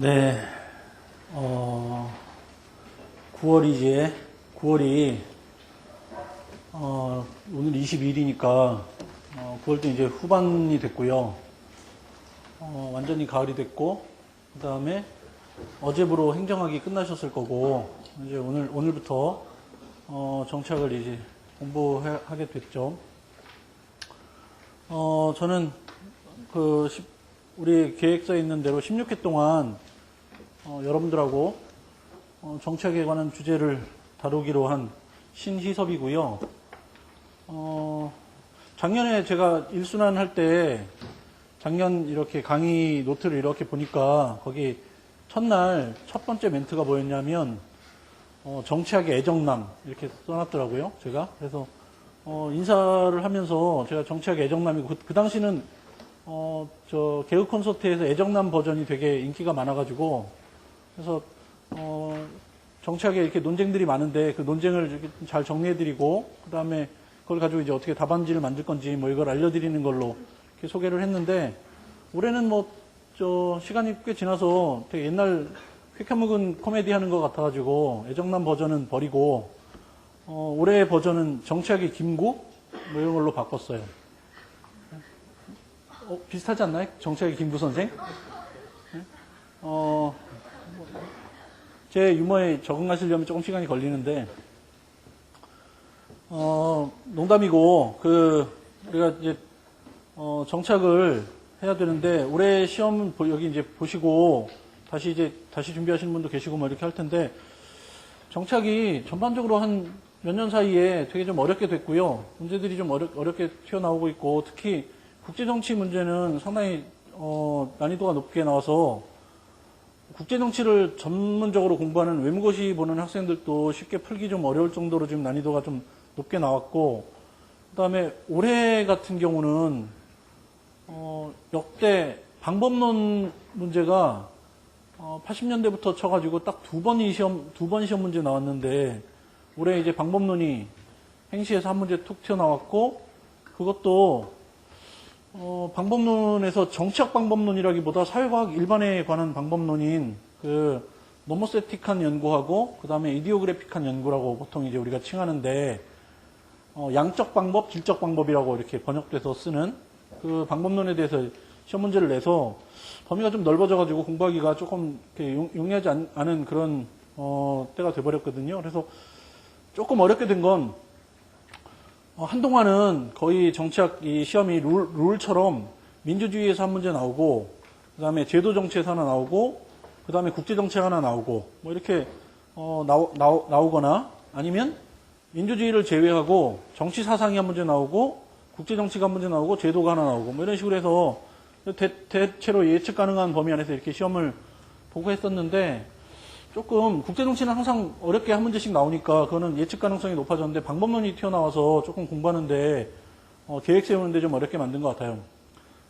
네, 어, 9월이지, 9월이, 어, 오늘 22일이니까, 어, 9월도 이제 후반이 됐고요. 어, 완전히 가을이 됐고, 그 다음에 어제부로 행정학이 끝나셨을 거고, 이제 오늘, 오늘부터, 어, 정착을 이제 공부하게 됐죠. 어, 저는 그, 십- 우리 계획서에 있는 대로 16회 동안 어, 여러분들하고 어, 정책에 관한 주제를 다루기로 한 신희섭이고요. 어, 작년에 제가 일순환 할 때 작년 이렇게 강의 노트를 이렇게 보니까 거기 첫날 첫 번째 멘트가 뭐였냐면 어, 정치학의 애정남 이렇게 써놨더라고요. 제가 그래서 어, 인사를 하면서 제가 정치학의 애정남이고 그, 그 당시는 어, 저 개그 콘서트에서 애정남 버전이 되게 인기가 많아가지고 그래서 어, 정치학에 이렇게 논쟁들이 많은데 그 논쟁을 잘 정리해드리고 그 다음에 그걸 가지고 이제 어떻게 답안지를 만들 건지 뭐 이걸 알려드리는 걸로 이렇게 소개를 했는데 올해는 뭐 저 시간이 꽤 지나서 되게 옛날 쾌켜먹은 코미디 하는 것 같아가지고 애정남 버전은 버리고 어, 올해 버전은 정치학의 김구 뭐 이런 걸로 바꿨어요. 어, 비슷하지 않나요? 정치학의 김구 선생? 네? 어, 제 유머에 적응하시려면 조금 시간이 걸리는데, 어, 농담이고, 그, 우리가 이제, 어, 정착을 해야 되는데, 올해 시험 보- 여기 이제 보시고, 다시 이제, 다시 준비하시는 분도 계시고 뭐 이렇게 할 텐데, 정착이 전반적으로 한 몇 년 사이에 되게 좀 어렵게 됐고요. 문제들이 좀 어렵, 어렵게 튀어나오고 있고, 특히 국제정치 문제는 상당히, 어, 난이도가 높게 나와서, 국제 정치를 전문적으로 공부하는 외무고시 보는 학생들도 쉽게 풀기 좀 어려울 정도로 지금 난이도가 좀 높게 나왔고, 그 다음에 올해 같은 경우는, 어, 역대 방법론 문제가, 어, 80년대부터 쳐가지고 딱 두 번이 시험, 두 번 시험 문제 나왔는데, 올해 이제 방법론이 행시에서 한 문제 툭 튀어나왔고, 그것도, 어, 방법론에서 정치학 방법론이라기보다 사회과학 일반에 관한 방법론인 그 노모세틱한 연구하고 그 다음에 이디오그래픽한 연구라고 보통 이제 우리가 칭하는데 어, 양적 방법, 질적 방법이라고 이렇게 번역돼서 쓰는 그 방법론에 대해서 시험 문제를 내서 범위가 좀 넓어져가지고 공부하기가 조금 이렇게 용- 용이하지 않, 은 그런 어, 때가 돼버렸거든요. 그래서 조금 어렵게 된건 어, 한동안은 거의 정치학 이 시험이 룰, 룰처럼 민주주의에서 한 문제 나오고, 그 다음에 제도 정치에서 하나 나오고, 그 다음에 국제 정책 하나 나오고, 뭐 이렇게, 어, 나오, 나오, 나오거나, 아니면 민주주의를 제외하고 정치 사상이 한 문제 나오고, 국제 정치가 한 문제 나오고, 제도가 하나 나오고, 뭐 이런 식으로 해서 대, 대체로 예측 가능한 범위 안에서 이렇게 시험을 보고 했었는데, 조금 국제정치는 항상 어렵게 한 문제씩 나오니까 그거는 예측 가능성이 높아졌는데 방법론이 튀어나와서 조금 공부하는데 어, 계획 세우는데 좀 어렵게 만든 것 같아요.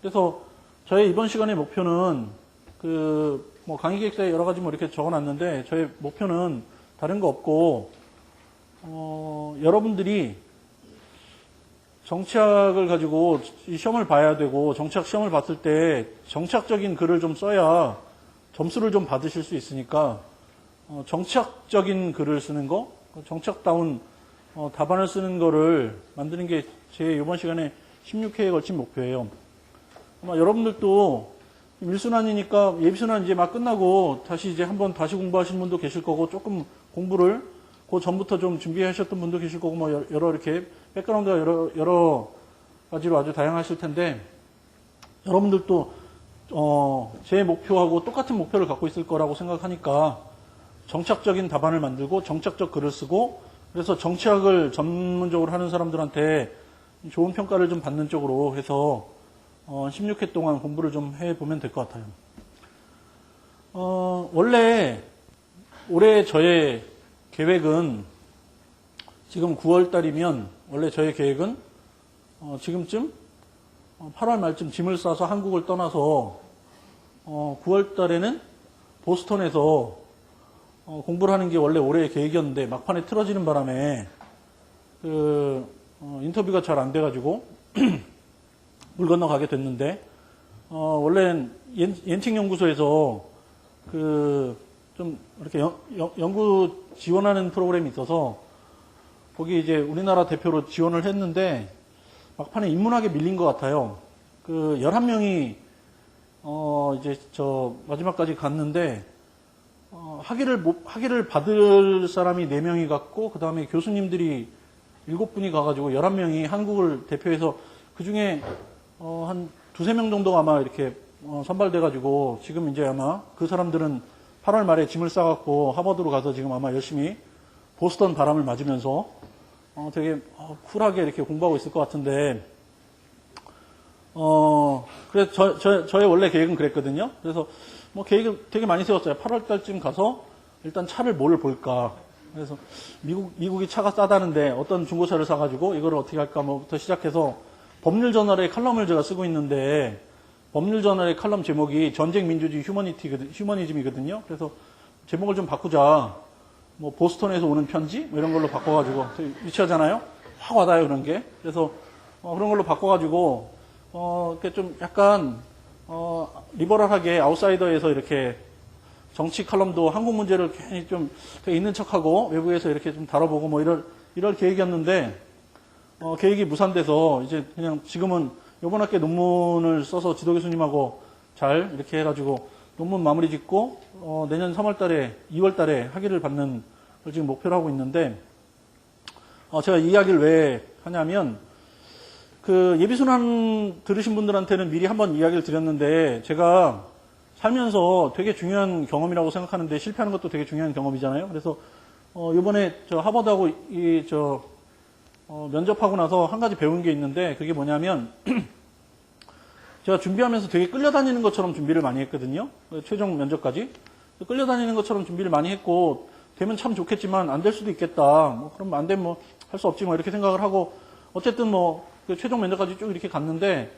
그래서 저의 이번 시간의 목표는 그 뭐 강의 계획서에 여러 가지 뭐 이렇게 적어놨는데 저의 목표는 다른 거 없고 어, 여러분들이 정치학을 가지고 이 시험을 봐야 되고 정치학 시험을 봤을 때 정치학적인 글을 좀 써야 점수를 좀 받으실 수 있으니까 어, 정치학적인 글을 쓰는 거, 정치학다운 어, 답안을 쓰는 거를 만드는 게 제 이번 시간에 16회에 걸친 목표예요. 아마 여러분들도 일순환이니까 예비순환 이제 막 끝나고 다시 이제 한번 다시 공부하시는 분도 계실 거고 조금 공부를 그 전부터 좀 준비하셨던 분도 계실 거고 뭐 여러 이렇게 백그라운드가 여러 여러 가지로 아주 다양하실 텐데 여러분들도 어, 제 목표하고 똑같은 목표를 갖고 있을 거라고 생각하니까 정착적인 답안을 만들고 정착적 글을 쓰고 그래서 정치학을 전문적으로 하는 사람들한테 좋은 평가를 좀 받는 쪽으로 해서 어, 16회 동안 공부를 좀 해보면 될 것 같아요. 어, 원래 올해 저의 계획은 지금 9월 달이면 원래 저의 계획은 어, 지금쯤 8월 말쯤 짐을 싸서 한국을 떠나서 어, 9월 달에는 보스턴에서 어, 공부를 하는 게 원래 올해의 계획이었는데 막판에 틀어지는 바람에 그 어, 인터뷰가 잘 안 돼가지고 물 건너가게 됐는데 어, 원래는 옌- 옌칭 연구소에서 그 좀 이렇게 연, 연- 연 구 지원하는 프로그램이 있어서 거기 이제 우리나라 대표로 지원을 했는데 막판에 인문학에 밀린 것 같아요. 그 11명이 어 이제 저 마지막까지 갔는데 어, 학위를 못- 학위를 받을 사람이 4명이 갔고 그 다음에 교수님들이 7분이 가가지고 11명이 한국을 대표해서 그 중에 어, 한 두세 명 정도가 아마 이렇게 어, 선발돼가지고 지금 이제 아마 그 사람들은 8월 말에 짐을 싸갖고 하버드로 가서 지금 아마 열심히 보스턴 바람을 맞으면서 어, 되게 어, 쿨하게 이렇게 공부하고 있을 것 같은데 어, 그래서 저, 저, 저의 원래 계획은 그랬거든요. 그래서 뭐 계획을 되게 많이 세웠어요. 8월 달쯤 가서 일단 차를 뭘 볼까. 그래서 미국, 미국이 차가 싸다는데 어떤 중고차를 사가지고 이거를 어떻게 할까 뭐부터 시작해서 법률 저널의 칼럼을 제가 쓰고 있는데 법률 저널의 칼럼 제목이 전쟁 민주주의 휴머니티, 휴머니즘이거든요. 그래서 제목을 좀 바꾸자. 뭐 보스턴에서 오는 편지 뭐 이런 걸로 바꿔가지고 유치하잖아요. 확 와닿아요 그런 게. 그래서 어, 그런 걸로 바꿔가지고 어, 이렇게 좀 약간 어, 리버럴하게 아웃사이더에서 이렇게 정치 칼럼도 한국 문제를 괜히 좀 있는 척하고 외부에서 이렇게 좀 다뤄보고 뭐 이럴 이럴 계획이었는데 어, 계획이 무산돼서 이제 그냥 지금은 이번 학기 논문을 써서 지도 교수님하고 잘 이렇게 해가지고 논문 마무리 짓고 어, 내년 3월달에 2월달에 학위를 받는 걸 지금 목표로 하고 있는데 어, 제가 이 이야기를 왜 하냐면 그 예비순환 들으신 분들한테는 미리 한번 이야기를 드렸는데 제가 살면서 되게 중요한 경험이라고 생각하는데 실패하는 것도 되게 중요한 경험이잖아요. 그래서 어, 이번에 저 하버드하고 이 저 어, 면접하고 나서 한 가지 배운 게 있는데 그게 뭐냐면 제가 준비하면서 되게 끌려다니는 것처럼 준비를 많이 했거든요. 그 최종 면접까지. 끌려다니는 것처럼 준비를 많이 했고, 되면 참 좋겠지만 안 될 수도 있겠다. 뭐, 그럼 안 되면 뭐, 할 수 없지 뭐, 이렇게 생각을 하고, 어쨌든 뭐, 그 최종 면접까지 쭉 이렇게 갔는데,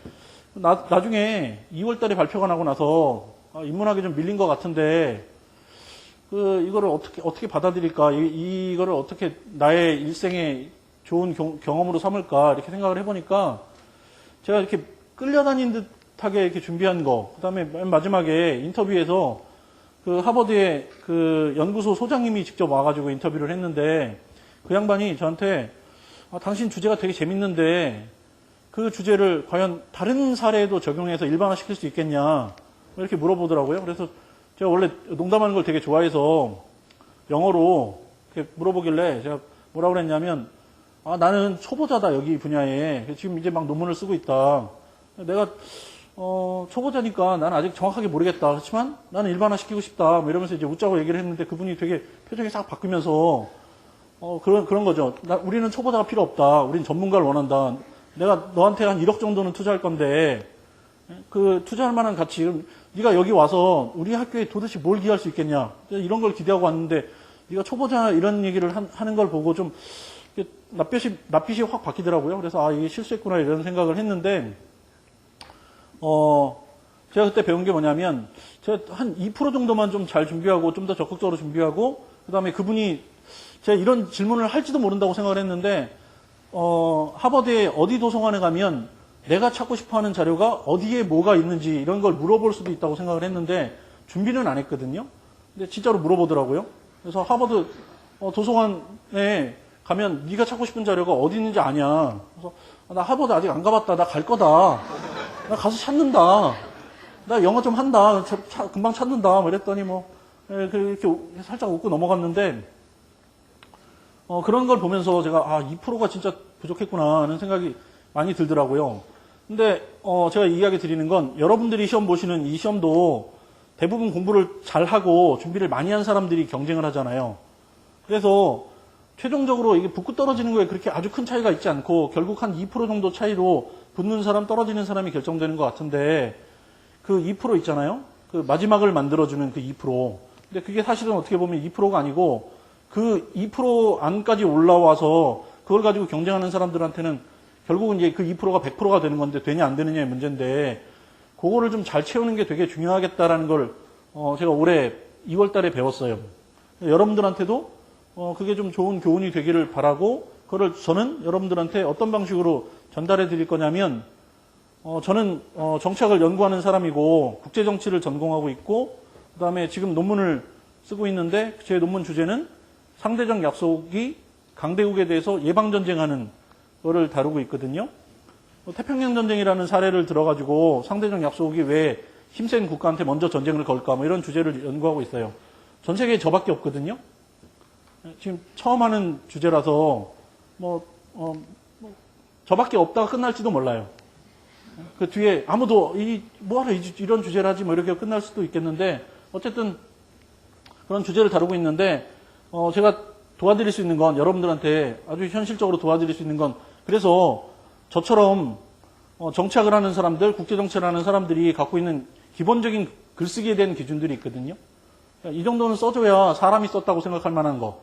나, 나중에 2월 달에 발표가 나고 나서, 아, 인문학이 좀 밀린 것 같은데, 그, 이거를 어떻게, 어떻게 받아들일까, 이, 이거를 어떻게 나의 일생에 좋은 경, 경험으로 삼을까, 이렇게 생각을 해보니까, 제가 이렇게 끌려다닌 듯하게 이렇게 준비한 거, 그 다음에 맨 마지막에 인터뷰에서 그 하버드의 그 연구소 소장님이 직접 와가지고 인터뷰를 했는데 그 양반이 저한테 아, 당신 주제가 되게 재밌는데 그 주제를 과연 다른 사례에도 적용해서 일반화시킬 수 있겠냐 이렇게 물어보더라고요. 그래서 제가 원래 농담하는 걸 되게 좋아해서 영어로 물어보길래 제가 뭐라고 그랬냐면 아, 나는 초보자다, 여기 분야에. 지금 이제 막 논문을 쓰고 있다. 내가, 어, 초보자니까 나는 아직 정확하게 모르겠다. 그렇지만 나는 일반화 시키고 싶다. 뭐 이러면서 이제 웃자고 얘기를 했는데 그분이 되게 표정이 싹 바뀌면서, 어, 그런, 그런 거죠. 나- 우리는 초보자가 필요 없다. 우린 전문가를 원한다. 내가 너한테 한 1억 정도는 투자할 건데, 그 투자할 만한 가치, 네가 여기 와서 우리 학교에 도대체 뭘 기할 수 있겠냐. 이런 걸 기대하고 왔는데, 네가 초보자 이런 얘기를 한- 하는 걸 보고 좀, 낯빛이, 낯빛이 확 바뀌더라고요. 그래서 아, 이게 실수했구나 이런 생각을 했는데, 어, 제가 그때 배운 게 뭐냐면, 제가 한 2% 정도만 좀 잘 준비하고, 좀 더 적극적으로 준비하고, 그 다음에 그분이 제가 이런 질문을 할지도 모른다고 생각을 했는데, 어, 하버드의 어디 도서관에 가면 내가 찾고 싶어 하는 자료가 어디에 뭐가 있는지 이런 걸 물어볼 수도 있다고 생각을 했는데, 준비는 안 했거든요. 근데 진짜로 물어보더라고요. 그래서 하버드 어, 도서관에 가면 네가 찾고 싶은 자료가 어디 있는지 아냐. 그래서 아, 나 하버드 아직 안 가봤다. 나 갈 거다. 나 가서 찾는다. 나 영어 좀 한다. 금방 찾는다. 뭐 이랬더니 뭐 예, 그 이렇게 우- 살짝 웃고 넘어갔는데 어, 그런 걸 보면서 제가 아 2%가 진짜 부족했구나 하는 생각이 많이 들더라고요. 근데 어, 제가 이야기 드리는 건 여러분들이 시험 보시는 이 시험도 대부분 공부를 잘 하고 준비를 많이 한 사람들이 경쟁을 하잖아요. 그래서 최종적으로 이게 붙고 떨어지는 거에 그렇게 아주 큰 차이가 있지 않고 결국 한 2% 정도 차이로 붙는 사람 떨어지는 사람이 결정되는 것 같은데 그 2% 있잖아요. 그 마지막을 만들어주는 그 2%. 근데 그게 사실은 어떻게 보면 2%가 아니고 그 2% 안까지 올라와서 그걸 가지고 경쟁하는 사람들한테는 결국은 이제 그 2%가 100%가 되는 건데 되냐 안 되느냐의 문제인데 그거를 좀 잘 채우는 게 되게 중요하겠다라는 걸 어, 제가 올해 2월 달에 배웠어요. 여러분들한테도 어, 그게 좀 좋은 교훈이 되기를 바라고 그걸 저는 여러분들한테 어떤 방식으로 전달해 드릴 거냐면 어, 저는 어, 정치학을 연구하는 사람이고 국제 정치를 전공하고 있고 그다음에 지금 논문을 쓰고 있는데 제 논문 주제는 상대적 약속이 강대국에 대해서 예방 전쟁하는 거를 다루고 있거든요. 뭐 태평양 전쟁이라는 사례를 들어가지고 상대적 약속이 왜 힘센 국가한테 먼저 전쟁을 걸까 뭐 이런 주제를 연구하고 있어요. 전 세계에 저밖에 없거든요. 지금 처음 하는 주제라서 뭐, 어, 뭐 저밖에 없다가 끝날지도 몰라요. 그 뒤에 아무도 이 뭐하러 이- 이런 주제를 하지 뭐 이렇게 끝날 수도 있겠는데 어쨌든 그런 주제를 다루고 있는데 어, 제가 도와드릴 수 있는 건 여러분들한테 아주 현실적으로 도와드릴 수 있는 건 그래서 저처럼 어, 정착을 하는 사람들, 국제 정치를 하는 사람들이 갖고 있는 기본적인 글쓰기에 대한 기준들이 있거든요. 이 정도는 써줘야 사람이 썼다고 생각할 만한 거.